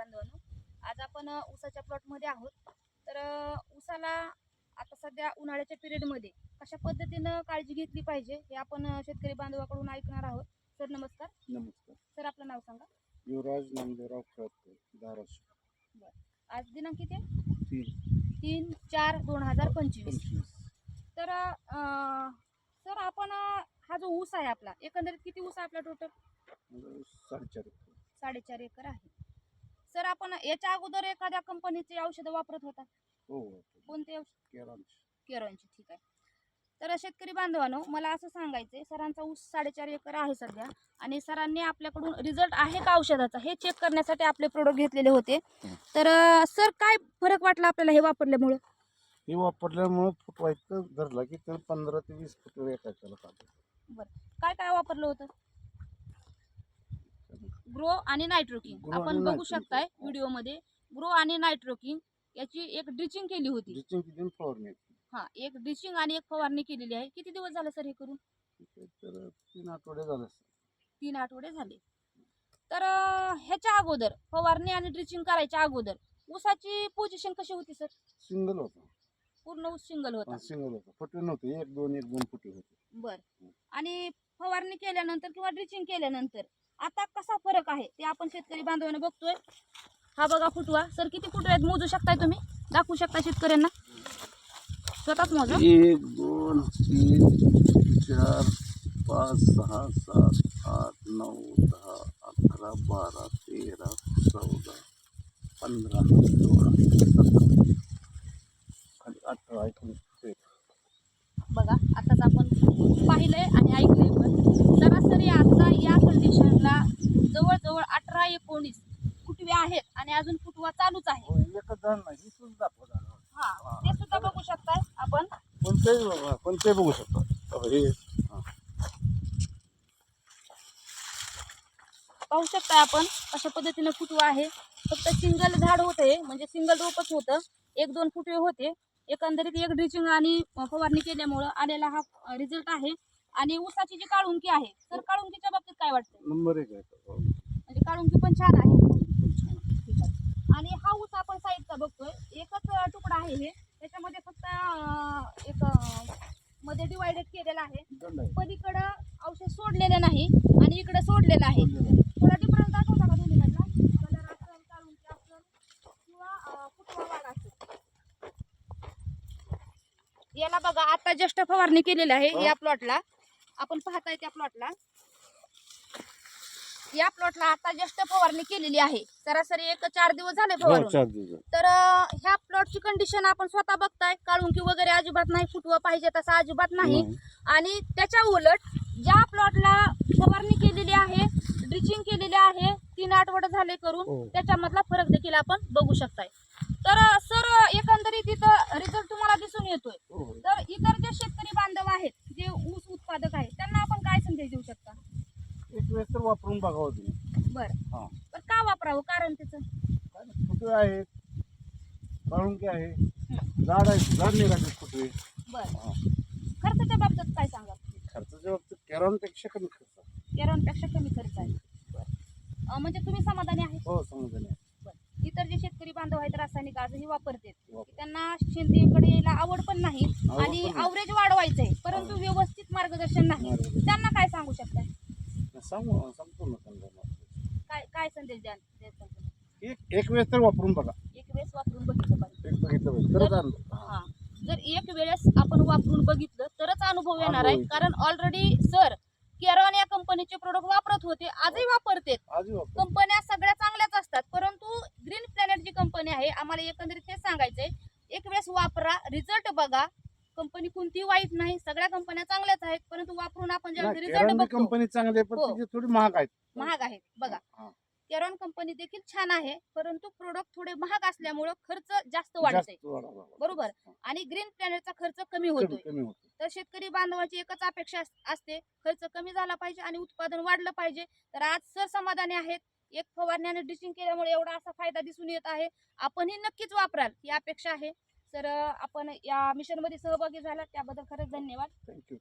बांधवांनो आज आपण ऊसाच्या प्लॉटमध्ये आहोत. तर ऊसाला आता सध्या उन्हाळ्याच्या पिरियडमध्ये कशा पद्धतीनं काळजी घेतली पाहिजे हे आपण शेतकरी बांधवाकडून ऐकणार आहोत. सर नमस्कार. नमस्कार. सर आपलं नाव सांगा. युवराज नामदेवराव खळपते धाराशिव. आज दिनांक किती आहे? तीन. तीन चार दोन हजार पंचवीस. तर सर आपण हा जो ऊस आहे आपला एकंदरीत किती ऊस आहे आपला टोटल साडेचार. साडेचार एकर आहे. सर आपण याच्या अगोदर एखाद्या कंपनीची औषधं वापरत होता. हो कोणते औषध? केरांश केरळची ठीक आहे. तर शेतकरी बांधवांनो मला असं सांगायचंय सरांचा ऊस साडेचार एकर आहे सध्या आणि सरांनी आपल्याकडून रिझल्ट आहे का औषधाचा हे चेक करण्यासाठी आपले प्रोडक्ट घेतलेले होते. हं. तर सर काय फरक वाटला आपल्याला हे वापरल्यामुळं? हे वापरल्यामुळे फुटवायचं धरला की तर पंधरा ते वीस फुट एका काढतो काय काय वापरलं होतं? ग्रो आणि नायट्रोकिंग Grow आणि आपण बघू Nitroking. शकताय व्हिडिओमध्ये. ग्रो आणि नायट्रोकिंग याची एक ड्रिचिंग केली होती. फवारणी. हा एक ड्रिचिंग आणि एक फवारणी केलेली आहे. किती दिवस झाले सर हे करून? तर तीन आठवडे झाले. तीन आठवडे झाले. तर अं, ह्याच्या अगोदर फवारणी आणि ड्रिचिंग करायच्या अगोदर ऊसाची पोझिशन कशी होती सर? सिंगल होता. पूर्ण ऊस सिंगल होता. सिंगल होता. फुटे नव्हते. एक दोन एक दोन फुटे होते. बर. आणि फवारणी केल्यानंतर किंवा ड्रिचिंग केल्यानंतर? आता कसा फरक आहे ते आपण शेतकरी बांधवांना बघतोय. हा बघा फुटवा. सर किती फुटवे आहेत? मोजू शकताय तुम्ही? दाखवू शकता शेतकऱ्यांना? स्वतःच मोजा. एक दोन तीन चार पाच सहा सात आठ नऊ दहा अकरा बारा तेरा चौदा पंधरा सोळा सतरा अठरा बघा आताच आपण पाहिलंय आणि ऐकलंय. सरासरी आता या कंडिशनला जवळजवळ अठरा एकोणीस फुटवे आहेत आणि अजून फुटवा चालूच आहे. एकच झाड नाही सुद्धा दाखवा झाड. हा ते सुद्धा बघू शकताय आपण. कोणतेही बघा, कोणतेही बघू शकता. हे हा. पाहू शकताय आपण अशा पद्धतीने फुटवा आहे. फक्त सिंगल झाड होते म्हणजे सिंगल रोपच होतं. एक दोन फुटवे होते. एकंदरीत एक ड्रिचिंग आणि फवारणी केल्यामुळं आलेला हा रिझल्ट आहे. आणि ऊसाची जी काळुंकी आहे तर काळुंकीच्या बाबतीत काय वाटतं नंबर एक आहे. तो. म्हणजे काळुंकी पण छान आहे. ठीक आहे. आणि हा ऊस आपण साईडचा बघतोय. एकच तुकडा आहे हे. त्याच्यामध्ये फक्त एक मध्ये डिवायडेड केलेला आहे. पलीकडं औषध सोडलेलं नाही आणि इकडे सोडलेलं आहे. थोडा डिफरन्स दाखवता का दोन्ही मधला कलर असेल काळुंकी असेल किंवा वाढ असेल. याला बघा आता जस्ट फवारणी केलेली आहे या प्लॉटला आपण पाहताय त्या प्लॉटला या प्लॉटला आता जस्ट फवारणी केलेली आहे सरासरी एक चार दिवस झाले हो, झाले. तर ह्या प्लॉटची कंडिशन आपण स्वतः बघताय काळुंकी वगैरे अजिबात नाही फुटवा पाहिजे तसा अजिबात नाही. आणि त्याच्या उलट ज्या प्लॉटला फवारणी केलेली आहे ड्रिचिंग केलेली आहे तीन आठवडे झाले करून हो. त्याच्यामधला फरक देखील आपण बघू शकताय तर सर एकंदरीत इथं रिझल्ट तुम्हाला दिसून येतोय हो. तर इतर जे शेतकरी बांधव आहेत जे ऊस उत्पादक आहेत त्यांना आपण काय संदेश देऊ शकता एक वेळेस तर वापरून बघावं तुम्ही. बरं. हा. तर का वापरावं? कारण त्याचं? फुटवे आहेत काळुंकी आहे? झाड आहे झाड निघाले फुटवे बरं. हा. खर्चाच्या बाबतीत काय सांगा खर्चाच्या बाबतीत कॅरॉनपेक्षा कमी खर्च. आहे. केरळपेक्षा कमी खर्च आहे. अं, म्हणजे तुम्ही समाधानी आहे? हो समजले बरं. इतर जे शेतकरी बांधव आहेत रासायनिक आजही वापरतात. वापर. त्यांना शेतीकडे यायला आवड पण नाही आवड आणि पण नाही. अवरेज वाढवायचंय. परंतु व्यवस्थित मार्गदर्शन नाही. मार्गदर्शन. त्यांना काय सांगू शकताय? सांगू समजा काय काय संदेश द्या द्यायचा तुम्ही? एक एक वेळेस तर वापरून बघा. एक वेळेस वापरून बघितलं पाहिजे. एक बघितलं पाहिजे. तरच आणलं हा. जर एक वेळेस आपण वापरून बघितलं तरच अनुभव येणार आहे. अनुभव. कारण ऑलरेडी सर केरॉन या कंपनीचे प्रोडक्ट वापरत होते. आजही वापरतेत. आजही वापर कंपन्या सगळ्या चांगल्याच असतात. परंतु ग्रीन प्लॅनेट जी कंपनी आहे आम्हाला एकंदरीत हेच सांगायचंय एक वेळेस वापरा रिझल्ट बघा. कंपनी कोणती वाईट नाही. सगळ्या कंपन्या चांगल्याच आहेत परंतु वापरून आपण ज्यावेळेस रिझल्ट बघतो. कंपनी चांगली आहे पण हो. तिचे थोडी महाग आहेत. महाग आहेत बघा. हा. केरॉन कंपनी देखील छान आहे परंतु प्रोडक्ट थोडे महाग असल्यामुळे खर्च जास्त वाढतोय. जास्त वाढावा. बरोबर. हा. आणि ग्रीन प्लॅनेटचा खर्च कमी कमी होतोय. कमी होतो तर शेतकरी बांधवाची एकच अपेक्षा अस- असते खर्च कमी झाला पाहिजे आणि उत्पादन वाढलं पाहिजे. तर आज सर समाधानी आहेत. एक फवारण्याने ड्रिचिंग केल्यामुळे एवढा असा फायदा दिसून येत आहे. आपणही नक्कीच वापराल ही अपेक्षा आहे. सर आपण या मिशनमध्ये सहभागी झाला त्याबद्दल खरंच धन्यवाद. थँक्यू